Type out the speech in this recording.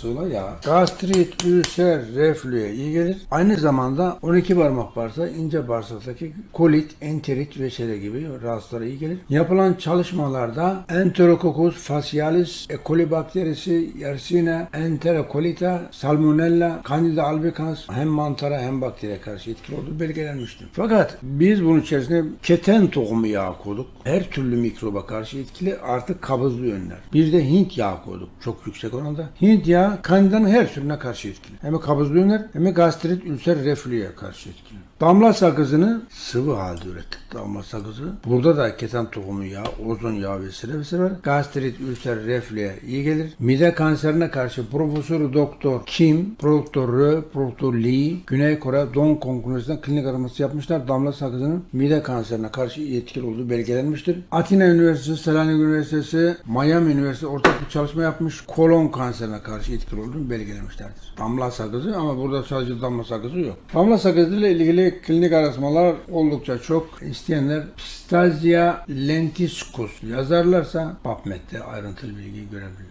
sıvı yağ. Gastrit, ülser, reflüye iyi gelir. Aynı zamanda 12 parmak bağırsağı ince bağırsaktaki kolit, enterit vesaire gibi rahatsızlara iyi gelir. Yapılan çalışmalarda Enterococcus facialis, E. coli bakterisi, Yersinia, Enterocolita, Salmonella, Candida albicans hem mantara hem bakteriye karşı etkili olduğu belgelenmiştir. Fakat biz bunun içerisine keten tohumu yağı koyduk. Her türlü mikroba karşı etkili artık kabızlığı önler. Bir de Hint yağı koyduk. Çok yüksek oranda. Hint yağı kandidanın her türüne karşı etkili. Hem kabızlığı önler hem gastrit, ülser, reflüye karşı etkili. Damla sakızını sıvı halde ürettik damla sakızı. Burada da keten tohumu yağı, ozon yağı vesaire vesaire var. Gastrit, ülser, reflüye iyi gelir. Mide kanserine karşı Profesör Doktor Kim, Profesör Rö, Profesör Lee, Güney Kore Don Kong Üniversitesi'nden klinik araması yapmışlar. Damla sakızının mide kanserine karşı etkili olduğu belgelenmiştir. Atina Üniversitesi, Selanik Üniversitesi, Miami Üniversitesi ortak bir çalışma yapmış. Kolon kanserine karşı etkili olduğunu belgelemişlerdir. Damla sakızı ama burada sadece damla sakızı yok. Damla sakızı ile ilgili klinik araştırmalar oldukça çok. İsteyenler Pistazia lentiscus yazarlarsa PubMed'de ayrıntılı bilgiyi görebilirler.